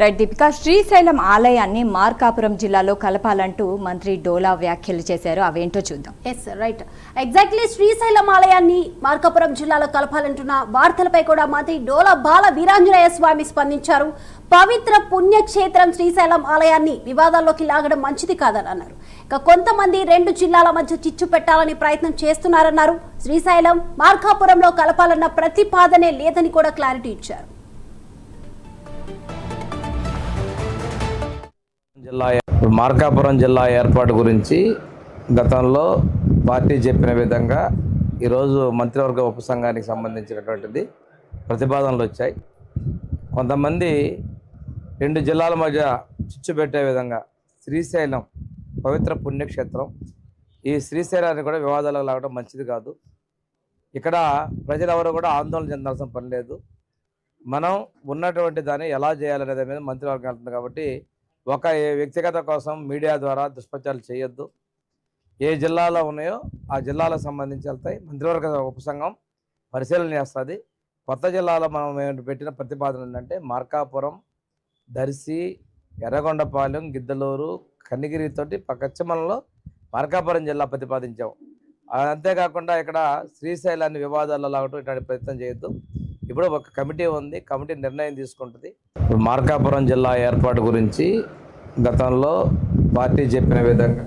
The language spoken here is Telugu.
రైట్ దీపిక శ్రీశైలం ఆలయాన్ని మార్కాపురం జిల్లాలో కలపాలంటూ మంత్రి డోలా వ్యాఖ్యలు చేశారు. అవేంటో చూద్దాం. ఎస్ రైట్ ఎగ్జాక్ట్లీ శ్రీశైలం ఆలయాన్ని మార్కాపురం జిల్లాలో కలపాలంటున్న వార్తలపై కూడా మంత్రి డోలా బాల వీరాంజనేయ స్వామి స్పందించారు. పవిత్ర పుణ్యక్షేత్రం శ్రీశైలం ఆలయాన్ని వివాదాల్లోకి లాగడం మంచిది కాదని అన్నారు. ఇక కొంతమంది రెండు జిల్లాల మధ్య చిచ్చు పెట్టాలని ప్రయత్నం చేస్తున్నారన్నారు. శ్రీశైలం మార్కాపురంలో కలపాలన్న ప్రతిపాదనే లేదని కూడా క్లారిటీ ఇచ్చారు. జిల్లా మార్కాపురం జిల్లా ఏర్పాటు గురించి గతంలో పార్టీ చెప్పిన విధంగా ఈరోజు మంత్రివర్గ ఉపసంఘానికి సంబంధించినటువంటిది ప్రతిపాదనలు వచ్చాయి. కొంతమంది రెండు జిల్లాల మధ్య చిచ్చు పెట్టే విధంగా శ్రీశైలం పవిత్ర పుణ్యక్షేత్రం ఈ శ్రీశైలాన్ని కూడా వివాదాలకు లాగడం మంచిది కాదు. ఇక్కడ ప్రజలెవరూ కూడా ఆందోళన చెందాల్సిన పని లేదు. మనం ఉన్నటువంటి దాన్ని ఎలా చేయాలనే దాని మీద మంత్రివర్గం వెళ్తుంది కాబట్టి ఒక వ్యక్తిగత కోసం మీడియా ద్వారా దుష్ప్రచారాలు చేయొద్దు. ఏ జిల్లాలో ఉన్నాయో ఆ జిల్లాలకు సంబంధించి వెళ్తాయి. మంత్రివర్గ ఉపసంఘం పరిశీలన చేస్తుంది. కొత్త జిల్లాలో మనం పెట్టిన ప్రతిపాదన ఏంటంటే మార్కాపురం దర్శి ఎర్రగొండపాలెం గిద్దలూరు కన్నిగిరితోటి పశ్చిమంలో మార్కాపురం జిల్లా ప్రతిపాదించాం. అంతేకాకుండా ఇక్కడ శ్రీశైలాన్ని వివాదాల్లో లాగటం ఇట్లాంటి ప్రయత్నం చేయొద్దు. ఇప్పుడు ఒక కమిటీ ఉంది. కమిటీ నిర్ణయం తీసుకుంటుంది. ఇప్పుడు మార్కాపురం జిల్లా ఏర్పాటు గురించి గతంలో పార్టీ చెప్పిన విధంగా